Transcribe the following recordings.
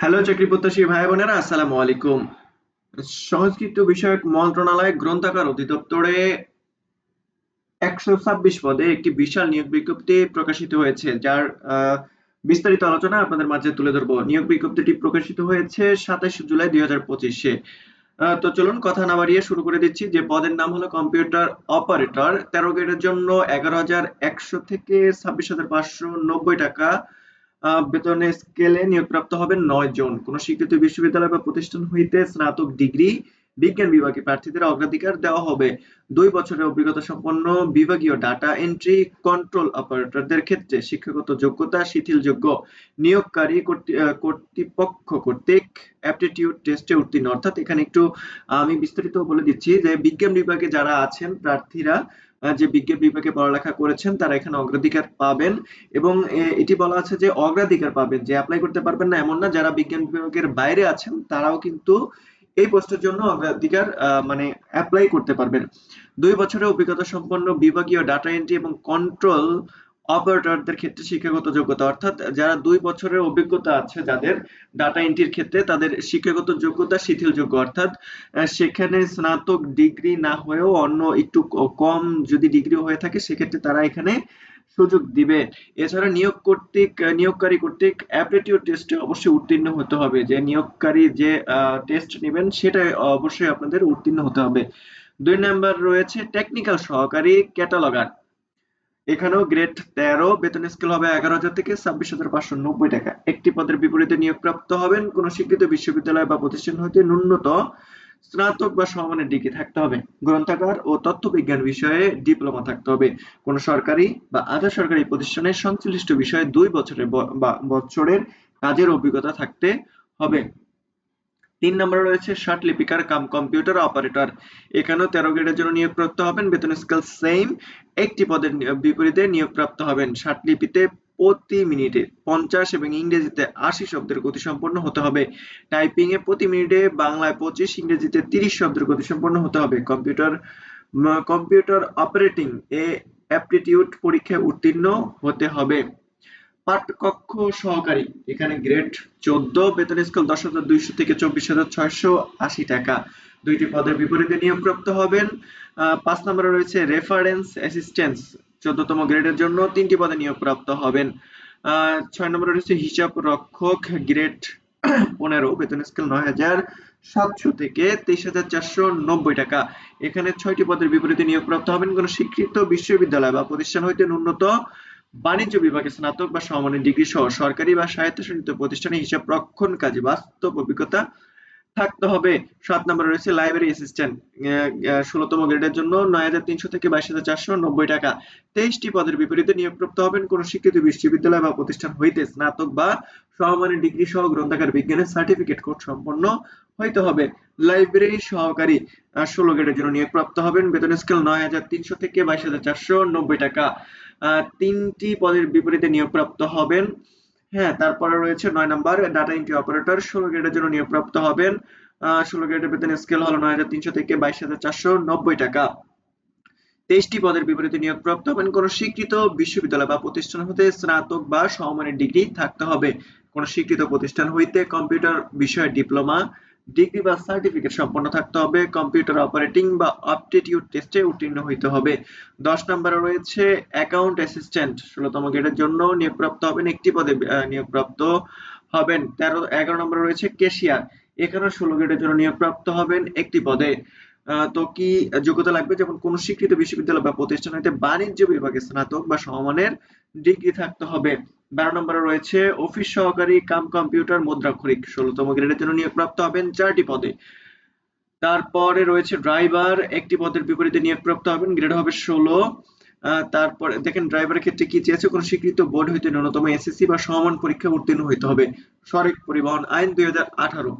Hello চাকরি প্রত্যাশী ভাই বোনেরা আসসালামু আলাইকুম সংস্কৃত বিষয়ক মন্ত্রণালয় গ্রন্থাগার অধিদপ্তরে একশো ছাব্বিশ পদে একটি বিশাল নিয়োগ বিজ্ঞপ্তি প্রকাশিত হয়েছে, যার বিস্তারিত আলোচনা আপনাদের মাঝে তুলে ধরবো। নিয়োগ বিজ্ঞপ্তিটি প্রকাশিত হয়েছে সাতাশে জুলাই দুই হাজার পঁচিশে। তো চলুন কথা না বাড়িয়ে শুরু করে দিচ্ছি। যে পদের নাম হলো কম্পিউটার অপারেটর। তেরো গ্রেডের জন্য এগারো হাজার একশো থেকে ছাব্বিশ হাজার পাঁচশো নব্বই টাকা বেতনের স্কেলে নিয়োগপ্রাপ্ত হবেন নয় জন। কোন স্বীকৃত বিশ্ববিদ্যালয় বা প্রতিষ্ঠান হইতে স্নাতক ডিগ্রি বিজ্ঞান বিভাগে প্রার্থীদের অগ্রাধিকার দেওয়া হবে। দুই বছরের অভিজ্ঞতা সম্পন্ন বিভাগীয় ডাটা এন্ট্রি কন্ট্রোল অপারেটরদের ক্ষেত্রে শিক্ষাগত যোগ্যতা শিথিলযোগ্য। নিয়োগকারী কর্তৃপক্ষ কর্তৃক অ্যাপটিটিউড টেস্টে উত্তীর্ণ। অর্থাৎ এখানে একটু আমি বিস্তারিত বলে দিচ্ছি যে বিজ্ঞান বিভাগে যারা আছেন, প্রার্থীরা যে বিজ্ঞান বিভাগে পড়ালেখা করেছেন, তারা এখানে অগ্রাধিকার পাবেন এবং এটি বলা আছে যে অগ্রাধিকার পাবেন, যে অ্যাপ্লাই করতে পারবেন না এমন না, যারা বিজ্ঞান বিভাগের বাইরে আছেন, তারাও কিন্তু এই পোস্টের জন্য অগ্রাধিকার মানে অ্যাপ্লাই করতে পারবেন। দুই বছরের অভিজ্ঞতা সম্পন্ন বিভাগীয় ডাটা এন্ট্রি এবং কন্ট্রোল অপারেটরদের ক্ষেত্রে শিক্ষাগত যোগ্যতা, অর্থাৎ যারা দুই বছরের অভিজ্ঞতা আছে যাদের ডাটা এন্ট্রির ক্ষেত্রে, তাদের শিক্ষাগত যোগ্যতা শিথিলযোগ্য, অর্থাৎ সেখানে স্নাতক ডিগ্রি না হয়েও অন্য একটু কম যদি ডিগ্রি হয়ে থাকে, সেক্ষেত্রে তারা এখানে সুযোগ দিবে। এছাড়া নিয়োগ কর্তৃক, নিয়োগকারী কর্তৃক অ্যাপটিটিউড টেস্টে অবশ্যই উত্তীর্ণ হতে হবে। যে নিয়োগকারী যে টেস্ট নেবেন, সেটা অবশ্যই আপনাদের উত্তীর্ণ হতে হবে। দুই নাম্বার রয়েছে টেকনিক্যাল সহকারী ক্যাটালগার এখানেও গ্রেড তেরো বেতন স্কেল হবে এগারো হাজার থেকে ছাব্বিশ হাজার পাঁচশো নব্বই টাকা। একটি পদের বিপরীতে নিয়োগপ্রাপ্ত হবেন কোন স্বীকৃত বিশ্ববিদ্যালয় বা প্রতিষ্ঠান হইতে ন্যূনতম স্নাতক বা সমমানের ডিগ্রি থাকতে হবে। গ্রন্থাগার ও তথ্য বিজ্ঞান বিষয়ে ডিপ্লোমা থাকতে হবে। কোন সরকারি বা আধা সরকারি প্রতিষ্ঠানের সংশ্লিষ্ট বিষয়ে দুই বছরের বা বছরের কাজের অভিজ্ঞতা থাকতে হবে। তিন নম্বরে রয়েছে ষাট লিপিকার কাম কম্পিউটার অপারেটর। এখানেও তেরো গ্রেডের জন্য নিয়োগপ্রাপ্ত হবেন। বেতন স্কেল সেম একটি পদের বিপরীতে নিয়োগপ্রাপ্ত হবেন। ষাট লিপিতে প্রতি মিনিটে পঞ্চাশ এবং ইংরেজিতে আশি শব্দের গতি সম্পন্ন হতে হবে। টাইপিং এ প্রতি মিনিটে বাংলায় পঁচিশ, ইংরেজিতে তিরিশ শব্দের গতি সম্পন্ন হতে হবে। কম্পিউটার কম্পিউটার অপারেটিং এ অ্যাপটিটিউড পরীক্ষায় উত্তীর্ণ হতে হবে। পাঠকক্ষ সহকারী। এখানে গ্রেড চোদ্দ, বেতন দশ হাজার দুইশো থেকে চব্বিশ হাজার ছয়শো আশি টাকা। দুইটি পদের বিপরীতে হবেন। পাঁচ নম্বরে রয়েছে রেফারেন্স অ্যাসিস্ট্যান্স চোদ্দতম গ্রেডের জন্য তিনটি পদে নিয়োগপ্রাপ্ত হবেন। ছয় নম্বরে রয়েছে হিসাব রক্ষক গ্রেড পনেরো, বেতন স্কেল নয় হাজার সাতশো থেকে তেইশ হাজার চারশো নব্বই টাকা। এখানে ছয়টি পদের বিপরীতে নিয়োগপ্রাপ্ত হবেন কোন স্বীকৃত বিশ্ববিদ্যালয় বা প্রতিষ্ঠান হইতে ন্যূনতম বাণিজ্য বিভাগে স্নাতক বা সমমানের ডিগ্রি সহ সরকারি বা স্বায়ত্তশাসিত প্রতিষ্ঠানে হিসাব রক্ষণ কাজে বাস্তব অভিজ্ঞতা থাকতে হবে। সাত নম্বরে রয়েছে লাইব্রেরি অ্যাসিস্ট্যান্ট ষোলতম গ্রেডের জন্য নয় হাজার তিনশো থেকে বাইশ হাজার চারশো নব্বই টাকা। তেইশটি পদের বিপরীতে নিয়োগপ্রাপ্ত হবেন কোন স্বীকৃত বিশ্ববিদ্যালয় বা প্রতিষ্ঠান হইতে স্নাতক বা সমমানের ডিগ্রি সহ গ্রন্থাগার বিজ্ঞানের সার্টিফিকেট কোর্স সম্পন্ন হইতে হবে। লাইব্রেরি সহকারী ষোলো গ্রেডের জন্য নিয়োগপ্রাপ্ত হবেন। বেতন স্কেল নয় হাজার তিনশো থেকে বাইশ হাজার চারশো নব্বই টাকা। তিনটি পদের বিপরীতে নিয়োগপ্রাপ্ত হবেন। হ্যাঁ তারপরে রয়েছে নয় নাম্বার ডাটা এন্ট্রি অপারেটর ষোলো গ্রেডের জন্য নিয়োগপ্রাপ্ত হবেন। ষোলো গ্রেডের বেতন স্কেল হলো নয় হাজার তিনশো থেকে বাইশ হাজার চারশো নব্বই টাকা। তেইশটি পদের বিপরীতে নিয়োগপ্রাপ্ত হবেন কোন স্বীকৃত বিশ্ববিদ্যালয় বা প্রতিষ্ঠান হতে স্নাতক বা সমমানের ডিগ্রি থাকতে হবে। কোন স্বীকৃত প্রতিষ্ঠান হইতে কম্পিউটার বিষয়ে ডিপ্লোমা ডিগ্রি বা সার্টিফিকেট সম্পন্ন থাকতে হবে, কম্পিউটার অপারেটিং বা অপটিটিউড টেস্টে উত্তীর্ণ হইতে হবে। দশ নম্বরে রয়েছে অ্যাকাউন্ট অ্যাসিস্ট্যান্ট, ষোলতম গ্রেডের জন্য নিয়োগপ্রাপ্ত হবেন, একটি পদে নিয়োগপ্রাপ্ত হবেন। তেরো, এগারো নম্বরে রয়েছে কেশিয়ার এখানে ষোলো গ্রেডের জন্য নিয়োগপ্রাপ্ত হবেন একটি পদে। তো কি যোগ্যতা লাগবে? যেমন কোন স্বীকৃত বিশ্ববিদ্যালয় বা প্রতিষ্ঠান হইতে বাণিজ্য বিভাগে স্নাতক বা সমমানের ডিগ্রি থাকতে হবে। বারো নম্বরে রয়েছে, অফিস সহকারী কাম কম্পিউটার মুদ্রাক্ষরিক, ষোলতম গ্রেডের জন্য নিয়োগপ্রাপ্ত হবেন চারটি পদে। তারপরে রয়েছে ড্রাইভার, একটি পদের বিপরীতে নিয়োগপ্রাপ্ত হবেন, গ্রেড হবে ষোলো। তারপরে দেখেন ড্রাইভারের ক্ষেত্রে কি চেয়েছে? কোন স্বীকৃত বোর্ড হইতে ন্যূনতম এসএসসি বা সমান পরীক্ষা উত্তীর্ণ হইতে হবে। সড়ক পরিবহন আইন দুই হাজার আঠারো।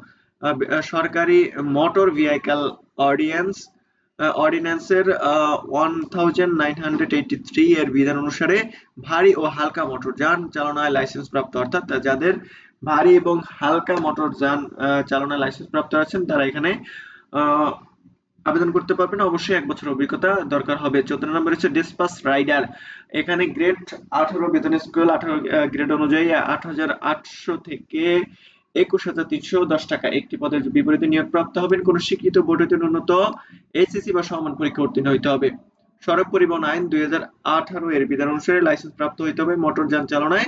সরকারি মোটর ভেহিক্যাল অর্ডিন্যান্স অর্ডিন্যান্সের ওয়ানের বিধান অনুসারে ভারী ও হালকা মোটর যান চালনায় লাইসেন্স প্রাপ্ত, অর্থাৎ যাদের ভারী এবং হালকা মোটর যান চালনায় লাইসেন্স প্রাপ্ত আছেন, তারা এখানে আবেদন করতে পারবেন। অবশ্যই এক বছর অভিজ্ঞতা দরকার হবে। চোদ্দ নম্বর হচ্ছে ডিসপাস রাইডার এখানে গ্রেড আঠারো বেতন স্কেল আঠারো গ্রেড অনুযায়ী আট হাজার আটশো থেকে একুশ হাজার তিনশো দশ টাকা। একটি পদের বিপরীতে নিয়োগপ্রাপ্ত হবেন কোন স্বীকৃত বোর্ড হইতে ন্যূনতম এইচএসসি বা সমান পরীক্ষা উত্তীর্ণ হইতে হবে। সড়ক পরিবহন আইন দুই হাজার আঠারো এর বিধান অনুসারে লাইসেন্স প্রাপ্ত হইতে হবে। মোটর যান চালনায়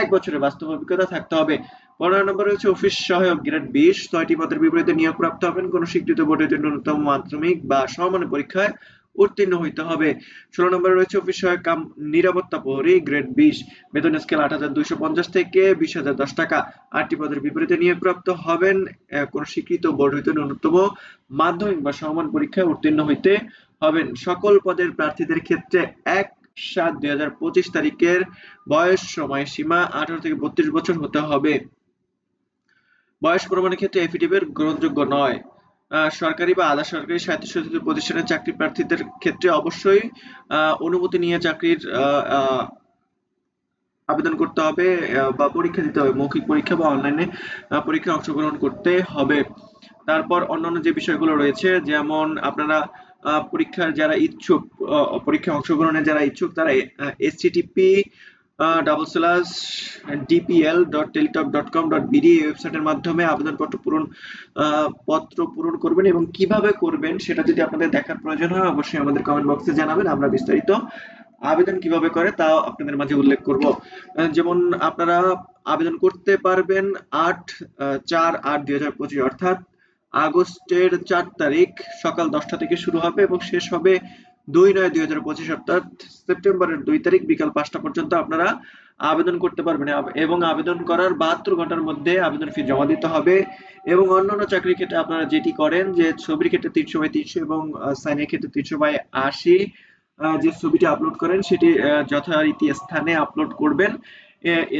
এক বছরের বাস্তব অভিজ্ঞতা থাকতে হবে। পনেরো নম্বর রয়েছে অফিস সহায়ক গ্রেড বিশ। ছয়টি পদের বিপরীতে নিয়োগ প্রাপ্ত হবেন কোন স্বীকৃত বোর্ড হইতে ন্যূনতম মাধ্যমিক বা সমান পরীক্ষায় উত্তীর্ণ হইতে হবে। ষোলো নম্বরে রয়েছে অফিস সহায়ক কাম নিরাপত্তা প্রহরী, গ্রেড বিশ। বেতন স্কেল আট হাজার দুইশো পঞ্চাশ থেকে বিশ হাজার দশ টাকা। আটটি পদের বিপরীতে নিয়োগপ্রাপ্ত হবেন কোন স্বীকৃত বোর্ড হইতে ন্যূনতম মাধ্যমিক বা সমান পরীক্ষায় উত্তীর্ণ হইতে হবেন। সকল পদের প্রার্থীদের ক্ষেত্রে এক সাত দুই হাজার পঁচিশ তারিখের বয়স সময়সীমা আঠারো থেকে বত্রিশ বছর হতে হবে। বয়স প্রমাণের ক্ষেত্রে এফিডেভিট গ্রহণযোগ্য নয়। সরকারি বা আধা সরকারি স্বায়ত্তশাসিত প্রতিষ্ঠানের চাকরি প্রার্থীদের ক্ষেত্রে অবশ্যই অনুমতি নিয়ে চাকরির আবেদন করতে হবে বা পরীক্ষা দিতে হবে, মৌখিক পরীক্ষা বা অনলাইনে পরীক্ষায় অংশগ্রহণ করতে হবে। তারপর অন্যান্য যে বিষয়গুলো রয়েছে, যেমন আপনারা পরীক্ষার যারা ইচ্ছুক পরীক্ষায় অংশগ্রহণে যারা ইচ্ছুক, তারা STTP double slash DPL dot Teletalk dot com dot BD ওয়েবসাইটের মাধ্যমে আবেদনপত্র পূরণ পত্র পূরণ করবেন এবং কীভাবে করবেন সেটা যদি আপনাদের দেখার প্রয়োজন হয়, অবশ্যই আমাদের কমেন্ট বক্সে জানাবেন। আমরা বিস্তারিত আবেদন কীভাবে করে তাও আপনাদের মাঝে উল্লেখ করব। যেমন আপনারা আবেদন করতে পারবেন আট চার আট দুই হাজার পঁচিশ, অর্থাৎ আগস্টের চার তারিখ সকাল দশটা থেকে শুরু হবে এবং শেষ হবে দুই নয় দুই হাজার পঁচিশ অর্থাৎ সেপ্টেম্বরের দুই তারিখ বিকাল পাঁচটা পর্যন্ত আপনারা আবেদন করতে পারবেন। এবং আবেদন করার বাহাত্তর ঘণ্টার মধ্যে আবেদন ফি জমা দিতে হবে এবং অন্যান্য চাকরির ক্ষেত্রে আপনারা যেটি করেন যে ছবির ক্ষেত্রে তিনশো বাই তিনশো এবং সাইনের ক্ষেত্রে তিনশো বাই আশি যে ছবিটি আপলোড করেন সেটি যথারীতি স্থানে আপলোড করবেন।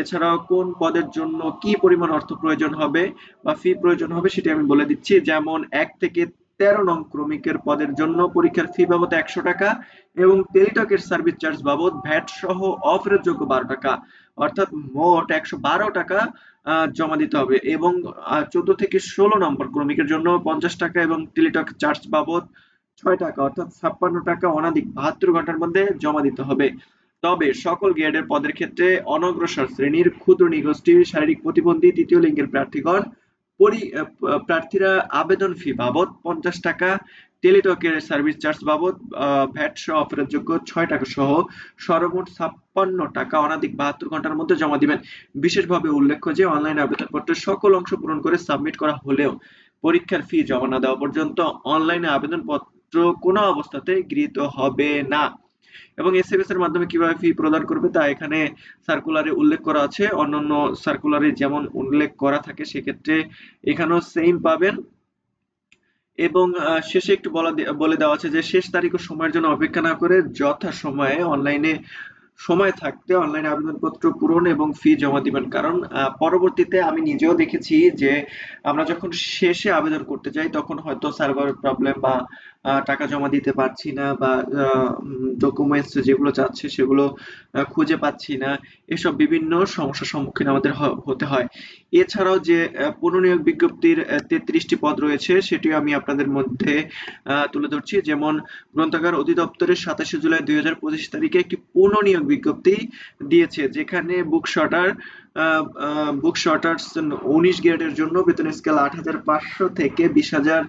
এছাড়াও কোন পদের জন্য কি পরিমাণ অর্থ প্রয়োজন হবে বা ফি প্রয়োজন হবে সেটি আমি বলে দিচ্ছি। যেমন এক থেকে তেরো নং ক্রমিকের পদের জন্য পরীক্ষার ফি বাবদ একশো টাকা এবং টেলিটকের সার্ভিস চার্জ বাবদ ভ্যাট সহ অফেরতযোগ্য বারো টাকা। অর্থাৎ মোট একশো বারো টাকা জমা দিতে হবে এবং চোদ্দ থেকে ষোলো নম্বর ক্রমিকের জন্য পঞ্চাশ টাকা এবং টেলিটক চার্জ বাবদ ছয় টাকা, অর্থাৎ ছাপ্পান্ন টাকা অনাধিক বাহাত্তর ঘণ্টার মধ্যে জমা দিতে হবে। তবে সকল গ্রেডের পদের ক্ষেত্রে অনগ্রসর শ্রেণির ক্ষুদ্র নিগোষ্ঠীর শারীরিক প্রতিবন্ধী তৃতীয় লিঙ্গের প্রার্থীগণ পরি প্রার্থীরা আবেদন ফি বাবদ পঞ্চাশ টাকা, টেলিটকের সার্ভিস চার্জ বাবদ ভ্যাট সহ অফেরতযোগ্য ছয় টাকা সহ সর্বমোট ছাপ্পান্ন টাকা অনাধিক বাহাত্তর ঘণ্টার মধ্যে জমা দিবেন। বিশেষভাবে উল্লেখ্য যে অনলাইন আবেদনপত্রের সকল অংশ পূরণ করে সাবমিট করা হলেও পরীক্ষার ফি জমা না দেওয়া পর্যন্ত অনলাইনে আবেদনপত্র কোনো অবস্থাতে গৃহীত হবে না। এবং এসএমএস এর মাধ্যমে কীভাবে ফি প্রদান করবে তা এখানে সার্কুলারে উল্লেখ করা আছে। অন্যান্য সার্কুলারে যেমন উল্লেখ করা থাকে, সেক্ষেত্রে এখানেও সেম পাবেন। এবং শেষে একটু বলা বলে দেওয়া আছে যে শেষ তারিখ ও সময়ের জন্য অপেক্ষা না করে যথা সময়ে অনলাইনে সময় থাকতে অনলাইনে আবেদনপত্র পূরণ এবং ফি জমা দিবেন। কারণ পরবর্তীতে আমি নিজেও দেখেছি যে আমরা যখন শেষে আবেদন করতে যাই, তখন হয়তো সার্ভার প্রবলেম বা টাকা জমা দিতে পারছি না বা ডকুমেন্টস যেগুলো চাচ্ছে সেগুলো খুঁজে পাচ্ছি না। এসব বিভিন্ন সমস্যার সম্মুখীন আমাদের হতে হয়। এছাড়াও যে পুনর্নিয়োগ বিজ্ঞপ্তির তেত্রিশটি পদ রয়েছে, সেটিও আমি আপনাদের মধ্যে তুলে ধরছি। যেমন, গ্রন্থাগার অধিদপ্তরের সাতাশে জুলাই দুই হাজার পঁচিশ তারিখে একটি পুনর্নিয়োগ বিজ্ঞপ্তি দিয়েছে, যেখানে বুক শটার বুক শটার্স উনিশ গ্রেডের জন্য বেতন স্কেল আট হাজার পাঁচশো থেকে বিশ হাজার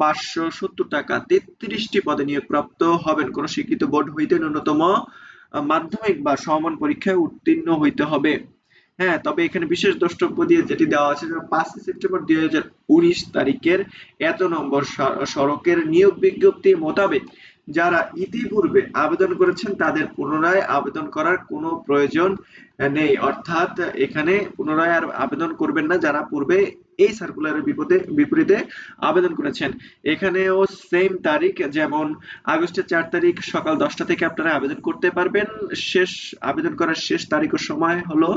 পাঁচশো সত্তর টাকা তেত্রিশটি পদে নিয়োগপ্রাপ্ত হবেন। কোন স্বীকৃত বোর্ড হইতে ন্যূনতম মাধ্যমিক বা সমমান পরীক্ষায় উত্তীর্ণ হইতে হবে। হ্যাঁ তবে এখানে বিশেষ দ্রষ্টব্য দিয়ে যেটি দেওয়া আছে পাঁচই সেপ্টেম্বর দুই হাজার উনিশ তারিখের এত নম্বর সড়কের নিয়োগ বিজ্ঞপ্তি মোতাবেক যারা ইতিপূর্বে আবেদন করেছেন, তাদের পুনরায় আবেদন করার কোনো প্রয়োজন নেই। অর্থাৎ এখানে পুনরায় আর আবেদন করবেন না, যারা পূর্বে এই সার্কুলারের বিপদে, বিপরীতে আবেদন করেছেন। এখানেও সেম তারিখ, যেমন আগস্টের চার তারিখ সকাল দশটা থেকে আপনারা আবেদন করতে পারবেন। শেষ, আবেদন করার শেষ তারিখ ও সময় হলো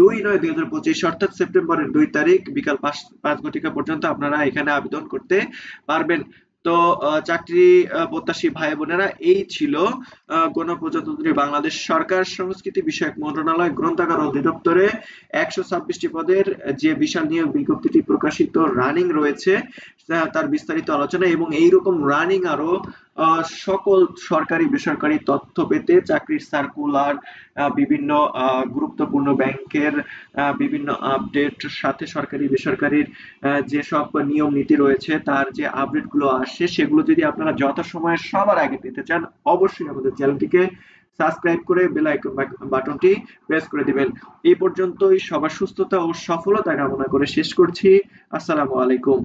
দুই নয় দুই হাজার পঁচিশ, অর্থাৎ সেপ্টেম্বরের দুই তারিখ, বিকাল পাঁচ পাঁচ ঘটিকা পর্যন্ত আপনারা এখানে আবেদন করতে পারবেন। তো চাকরি প্রত্যাশী ভাই বোনেরা এই ছিল গণপ্রজাতন্ত্রী বাংলাদেশ সরকার সংস্কৃতি বিষয়ক মন্ত্রণালয় গ্রন্থাগার অধিদপ্তরে একশো ছাব্বিশটি পদের যে বিশাল নিয়োগ বিজ্ঞপ্তিটি প্রকাশিত রানিং রয়েছে তার বিস্তারিত আলোচনা এবং এইরকম রানিং আরও সকল সরকারি বেসরকারি তথ্য পেতে চাকরির সার্কুলার বিভিন্ন গুরুত্বপূর্ণ ব্যাংকের বিভিন্ন আপডেট, সাথে সরকারি, বেসরকারির যেসব নিয়ম নীতি রয়েছে, তার যে আপডেটগুলো আসে সেগুলো যদি আপনারা যথাসময়ে সবার আগে পেতে চান, অবশ্যই আমাদের চ্যানেলটিকে সাবস্ক্রাইব করে বেল আইকন বাটনটি প্রেস করে দিবেন। এই পর্যন্তই সবার সুস্থতা ও সফলতা কামনা করে শেষ করছি। আসসালামু আলাইকুম।